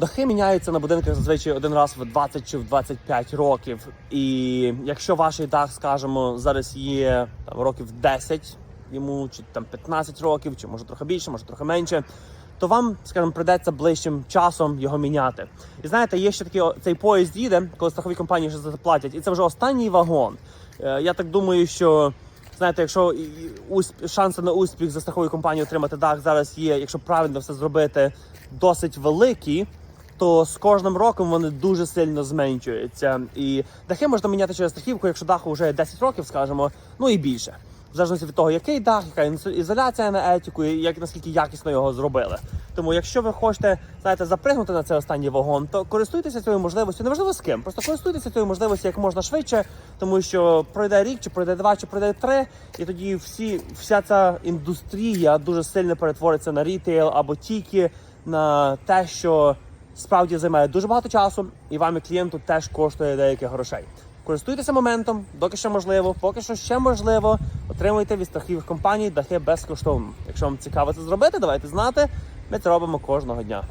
Дахи міняються на будинках зазвичай один раз в 20 чи в 25 років. І якщо ваш дах, скажімо, зараз є там років 10 йому, чи там 15 років, чи може трохи більше, може трохи менше. То вам, скажімо, прийдеться ближчим часом його міняти. І знаєте, є ще такий цей поїзд їде, коли страхові компанії вже заплатять, і це вже останній вагон. Е, Я так думаю, що знаєте, якщо шанси на успіх за страховою компанією отримати дах зараз є, якщо правильно все зробити, досить великі. То з кожним роком вони дуже сильно зменшуються. І дахи можна міняти через страхівку, якщо даху вже 10 років, скажімо, ну і більше. В залежності від того, який дах, яка ізоляція на етику, і як наскільки якісно його зробили. Тому, якщо ви хочете знаєте, запригнути на цей останній вагон, то користуйтеся цією можливістю, неважливо з ким. Просто користуйтеся цією можливістю як можна швидше, тому що пройде рік, чи пройде два, чи пройде три, і тоді всі, вся ця індустрія дуже сильно перетвориться на рітейл або тільки на те, що справді займає дуже багато часу, і вам і клієнту теж коштує деяких грошей. Користуйтеся моментом, доки ще можливо, поки що ще можливо. Отримуйте від страхових компаній дахи безкоштовно. Якщо вам цікаво це зробити, давайте знати. Ми це робимо кожного дня.